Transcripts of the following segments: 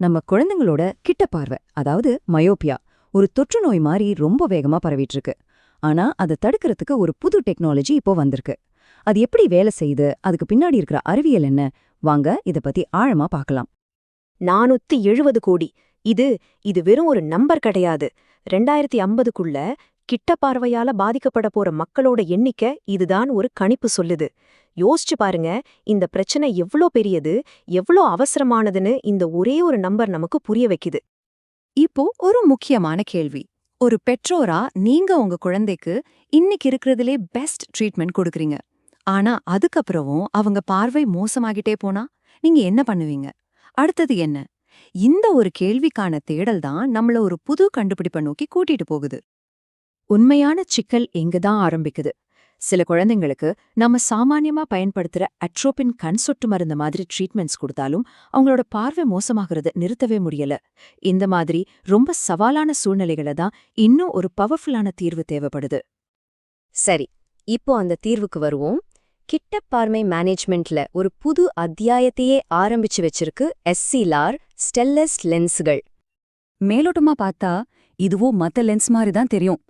நம்ம குழந்தைங்களோட கிட்ட பார்வை அதாவது மயோப்பியா ஒரு தொற்று நோய் மாதிரி ரொம்ப வேகமா பரவிட்டு இருக்கு ஆனா அதை தடுக்கிறதுக்கு ஒரு புது டெக்னாலஜி இப்போ வந்திருக்கு. அது எப்படி வேலை செய்யுது? அதுக்கு பின்னாடி இருக்கிற அறிவியல் என்ன? வாங்க இத பத்தி ஆழமா பார்க்கலாம். நானூத்தி எழுபது கோடி. இது இது வெறும் ஒரு நம்பர் கிடையாது. ரெண்டாயிரத்தி ஐம்பதுக்குள்ள கிட்ட பார்வையால பாதிக்கப்பட போற மக்களோட எண்ணிக்கை இதுதான் ஒரு கணிப்பு சொல்லுது. யோசிச்சு பாருங்க இந்த பிரச்சனை எவ்ளோ பெரியது எவ்ளோ அவசரமானதுன்னு இந்த ஒரே ஒரு நம்பர் நமக்கு புரிய வைக்குது. இப்போ ஒரு முக்கியமான கேள்வி. ஒரு பெற்றோரா நீங்க உங்க குழந்தைக்கு இன்னைக்கு இருக்கிறதுலே பெஸ்ட் ட்ரீட்மெண்ட் கொடுக்கறீங்க. ஆனா அதுக்கப்புறமும் அவங்க பார்வை மோசமாகிட்டே போனா நீங்க என்ன பண்ணுவீங்க? அடுத்தது என்ன? இந்த ஒரு கேள்விக்கான தேடல் தான் நம்மள ஒரு புது கண்டுபிடிப்பை நோக்கி கூட்டிட்டு போகுது. உண்மையான சிக்கல் எங்கதான் ஆரம்பிக்குது. சில குழந்தைங்களுக்கு நம்ம சாமானியமா பயன்படுத்துற அட்ரோபின் கண் சொட்டு மருந்து மாதிரி ட்ரீட்மெண்ட்ஸ் கொடுத்தாலும் அவங்களோட பார்வை மோசமாகிறது நிறுத்தவே முடியல. இந்த மாதிரி ரொம்ப சவாலான சூழ்நிலைகளை தான் இன்னும் ஒரு பவர்ஃபுல்லான தீர்வு தேவைப்படுது. சரி இப்போ அந்த தீர்வுக்கு வருவோம். கிட்ட பார்வை மேனேஜ்மெண்ட்ல ஒரு புது அத்தியாயத்தையே ஆரம்பிச்சு வச்சிருக்கு எஸ்சிலார் ஸ்டெல்லஸ் லென்ஸ்கள் மேலோட்டமா பார்த்தா இதுவோ மத்த லென்ஸ் மாதிரி தான் தெரியும்.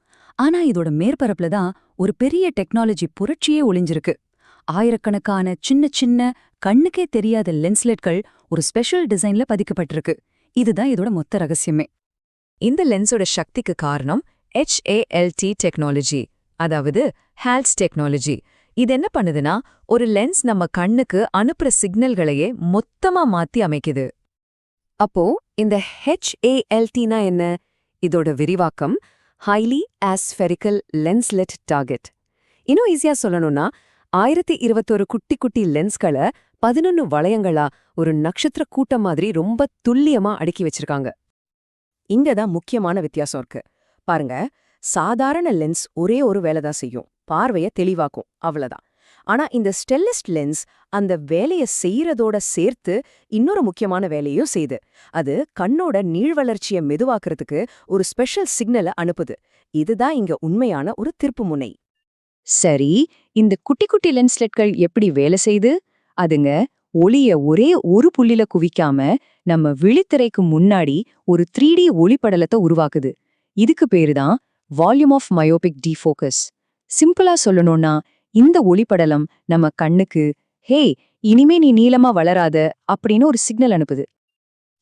ஆனா இதோட மேற்பரப்புல தான் ஒரு பெரிய டெக்னாலஜி புரட்சியே ஒளிஞ்சிருக்கு. ஆயிரக்கணக்கான சின்ன சின்ன கண்ணுக்கே தெரியாத லென்ஸ்லெட்கள் ஒரு ஸ்பெஷல் டிசைன்ல பதிக்கப்பட்டிருக்கு. இதுதான் இதோட மொத்த ரகசியமே. இந்த லென்ஸோட சக்திக்கு காரணம் ஹெச்ஏஎல்டி டெக்னாலஜி அதாவது ஹேல்ஸ் டெக்னாலஜி. இது என்ன பண்ணுதுன்னா ஒரு லென்ஸ் நம்ம கண்ணுக்கு அனுப்புற சிக்னல்களையே மொத்தமா மாத்தி அமைக்குது. அப்போ இந்த ஹெச்ஏஎல்டினா என்ன? இதோட விரிவாக்கம் ஹைலி ஆஸ்பெரிக்கல் லென்ஸ்லெட் டார்கெட் இன்னும் ஈஸியா சொல்லணும்னா ஆயிரத்தி இருபத்தொரு குட்டி குட்டி லென்ஸ்களை பதினொன்னு வளையங்களா ஒரு நட்சத்திர கூட்டம் மாதிரி ரொம்ப துல்லியமா அடுக்கி வச்சிருக்காங்க. இங்க தான் முக்கியமான வித்தியாசம் இருக்கு. பாருங்க சாதாரண லென்ஸ் ஒரே ஒரு வேலை தான் செய்யும். பார்வைய தெளிவாக்கும். அவ்வளவுதான். ஆனா இந்த ஸ்டெல்லிஸ்ட் லென்ஸ் அந்த வேலைய செய்யறதோட சேர்த்து இன்னொரு முக்கியமான வேலையும் செய்யுது அது கண்ணோட நீள் வளர்ச்சிய மெதுவாக்குறதுக்கு ஒரு ஸ்பெஷல் சிக்னலை அனுப்புது. இதுதான் இங்க உண்மையான ஒரு திருப்புமுனை சரி இந்த குட்டி குட்டி லென்ஸ்லெட்கள் எப்படி வேலை செய்து? அதுங்க ஒளிய ஒரே ஒரு புள்ளில குவிக்காம நம்ம விழித்திரைக்கு முன்னாடி ஒரு த்ரீ டி ஒளிப்படலத்தை உருவாக்குது. இதுக்கு பேரு தான் வால்யூம் ஆஃப் மயோபிக் டிஃபோக்கஸ் சிம்பிளா சொல்லணும்னா இந்த ஒளிப்படலம் நம்ம கண்ணுக்கு ஹே இனிமே நீ நீளமா வளராத அப்படின்னு ஒரு சிக்னல் அனுப்புது.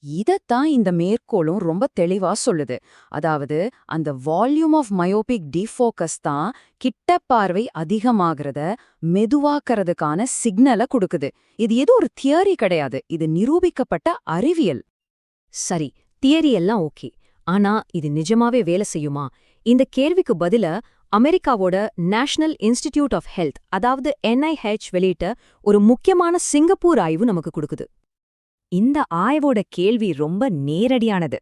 இதத்தான் இந்த மேற்கோளும் ரொம்ப தெளிவா சொல்லுது. அதாவது அந்த வால்யூம் ஆஃப் மயோபிக் டிஃபோக்கஸ் தான் கிட்ட பார்வை அதிகமாகிறத மெதுவாக்கறதுக்கான சிக்னலை கொடுக்குது. இது ஏதோ ஒரு தியரி கிடையாது. இது நிரூபிக்கப்பட்ட அறிவியல். சரி தியரி எல்லாம் ஓகே. ஆனா இது நிஜமாவே வேலை செய்யுமா? இந்த கேள்விக்கு பதில அமெரிக்காவோட நேஷனல் இன்ஸ்டிடியூட் ஆஃப் ஹெல்த் அதாவது என்ஐஹெச் வெளியிட்ட ஒரு முக்கியமான சிங்கப்பூர் ஆய்வு நமக்கு கொடுக்குது. இந்த ஆய்வோட கேள்வி ரொம்ப நேரடியானது.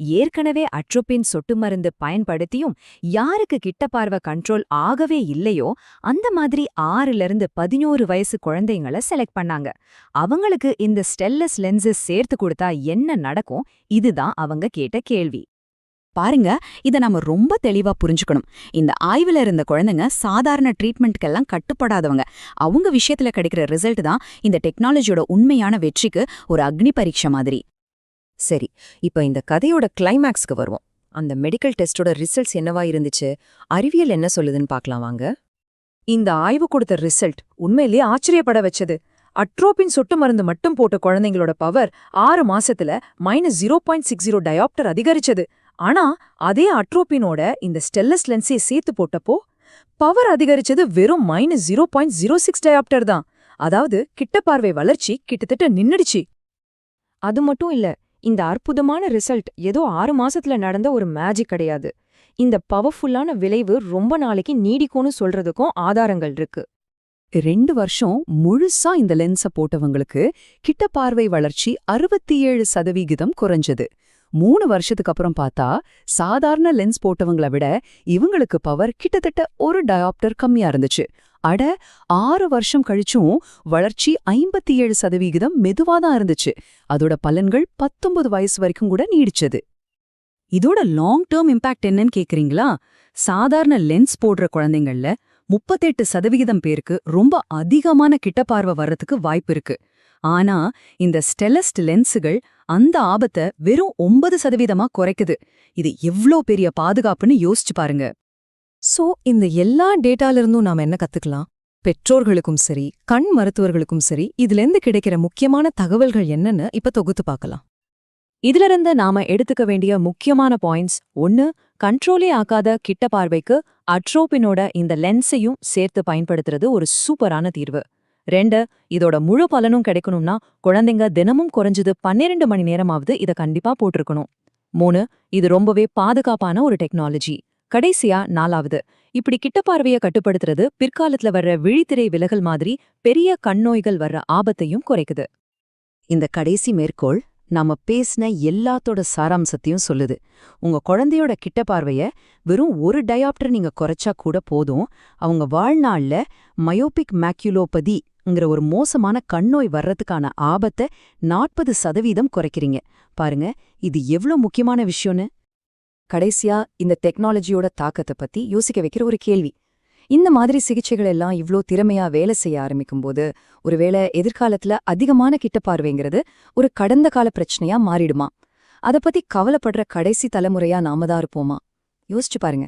ஏற்கனவே அட்ரோபின் சொட்டு மருந்து பயன்படுத்தியும் யாருக்கு கிட்ட பார்வை கண்ட்ரோல் ஆகவே இல்லையோ அந்த மாதிரி ஆறுல இருந்து பதினோரு வயசு குழந்தைங்கள செலக்ட் பண்ணாங்க. அவங்களுக்கு இந்த ஸ்டெல்லஸ் லென்சஸ் சேர்த்து கொடுத்தா என்ன நடக்கும்? இதுதான் அவங்க கேட்ட கேள்வி. பாருங்க இத நாம ரொம்ப தெளிவா புரிஞ்சுக்கணும். இந்த ஆய்வுல இருந்த குழந்தைங்க சாதாரண ட்ரீட்மெண்ட்க்கெல்லாம் கட்டுப்படாதவங்க. அவங்க விஷயத்துல கிடைக்கிற ரிசல்ட் தான் இந்த டெக்னாலஜியோட உண்மையான வெற்றிக்கு ஒரு அக்னி பரீட்சை மாதிரி. சரி இப்ப இந்த கதையோட கிளைமேக்ஸ்க்கு வருவோம். அந்த மெடிக்கல் டெஸ்டோட ரிசல்ட்ஸ் என்னவா இருந்துச்சு? அறிவியல் என்ன சொல்லுதுன்னு பார்க்கலாம் வாங்க. இந்த ஆய்வு கொடுத்த ரிசல்ட் உண்மையிலேயே ஆச்சரியப்பட வச்சது. அட்ரோபின் சொட்டு மருந்து மட்டும் போட்ட குழந்தைங்களோட பவர் ஆறு மாசத்துல minus zero point six zero diopter அதிகரிச்சது. ஆனா அதே அட்ரோபினோட இந்த ஸ்டெல்லஸ் லென்ஸை சேர்த்து போட்டப்போ பவர் அதிகரிச்சது வெறும் minus zero point zero six diopter தான். அதாவது கிட்ட பார்வை வளர்ச்சி கிட்டத்தட்ட நின்னுடுச்சு. அது மட்டும் இல்ல இந்த அற்புதமான ரிசல்ட் ஏதோ ஆறு மாசத்துல நடந்த ஒரு மேஜிக் கிடையாது. இந்த பவர்ஃபுல்லான விளைவு ரொம்ப நாளைக்கு நீடிக்கும்னு சொல்றதுக்கும் ஆதாரங்கள் இருக்கு. ரெண்டு வருஷம் முழுசா இந்த லென்ஸ போட்டவங்களுக்கு கிட்ட பார்வை வளர்ச்சி அறுபத்தி ஏழு சதவிகிதம் குறைஞ்சது. மூணு வருஷத்துக்கு அப்புறம் பார்த்தா சாதாரண லென்ஸ் போட்டவங்கள விட இவங்களுக்கு பவர் கிட்டத்தட்ட ஒரு டயாப்டர் கம்மியா இருந்துச்சு. அட ஆறு வருஷம் கழிச்சும் வளர்ச்சி ஐம்பத்தி ஏழு சதவிகிதம் மெதுவா தான் இருந்துச்சு. அதோட பலன்கள் பத்தொன்பது வயசு வரைக்கும் கூட நீடிச்சது. இதோட லாங் டேர்ம் இம்பாக்ட் என்னன்னு கேக்குறீங்களா? சாதாரண லென்ஸ் போடுற குழந்தைங்கள்ல முப்பத்தெட்டு சதவிகிதம் பேருக்கு ரொம்ப அதிகமான கிட்ட பார்வை வர்றதுக்கு வாய்ப்பு இருக்கு. ஆனா இந்த ஸ்டெலஸ்ட் லென்ஸுகள் அந்த ஆபத்தை வெறும் ஒன்பது சதவீதமா குறைக்குது. இது எவ்ளோ பெரிய பாதுகாப்புன்னு யோசிச்சு பாருங்க. சோ இந்த எல்லா டேட்டால இருந்தும் நாம என்ன கத்துக்கலாம்? பெற்றோர்களுக்கும் சரி கண் மருத்துவர்களுக்கும் சரி இதுலேருந்து கிடைக்கிற முக்கியமான தகவல்கள் என்னன்னு இப்ப தொகுத்து பார்க்கலாம் இதிலிருந்து நாம எடுத்துக்க வேண்டிய முக்கியமான பாயிண்ட்ஸ் ஒன்னு கண்ட்ரோலே ஆக்காத கிட்ட பார்வைக்கு அட்ரோபினோட இந்த லென்ஸையும் சேர்த்து பயன்படுத்துறது ஒரு சூப்பரான தீர்வு. ரெண்டு இதோட முழு பலனும் கிடைக்கணும்னா குழந்தைங்க தினமும் குறைஞ்சது பன்னிரெண்டு மணி நேரமாவது இத கண்டிப்பா போட்டிருக்கணும். மூணு இது ரொம்பவே பாதுகாப்பான ஒரு டெக்னாலஜி. கடைசியா நாலாவது இப்படி கிட்ட பார்வையை கட்டுப்படுத்துறது பிற்காலத்துல வர்ற விழித்திரை விலகல் மாதிரி பெரிய கண்ணோய்கள் வர்ற ஆபத்தையும் குறைக்குது. இந்த கடைசி மேற்கோள் நாம பேசின எல்லாத்தோட சாராம்சத்தையும் சொல்லுது. உங்க குழந்தையோட கிட்ட பார்வைய வெறும் ஒரு டயாப்டர் நீங்க குறைச்சா கூட போதும். அவங்க வாழ்நாள்ல மயோபிக் ங்கிற ஒரு மோசமான கண்ணோய் வர்றதுக்கான ஆபத்தை நாற்பது சதவீதம் குறைக்கிறீங்க. பாருங்க இது எவ்ளோ முக்கியமான விஷயம்னு. கடைசியா இந்த டெக்னாலஜியோட தாக்கத்தை பத்தி யோசிக்க வைக்கிற ஒரு கேள்வி. இந்த மாதிரி சிகிச்சைகள் எல்லாம் இவ்ளோ திறமையா வேலை செய்ய ஆரம்பிக்கும்போது ஒருவேளை எதிர்காலத்துல அதிகமான கிட்ட பார்வைங்கிறது ஒரு கடந்த கால பிரச்சனையா மாறிடுமா? அத பத்தி கவலைப்படுற கடைசி தலைமுறையா நாம தான் இருப்போமா? யோசிச்சு பாருங்க.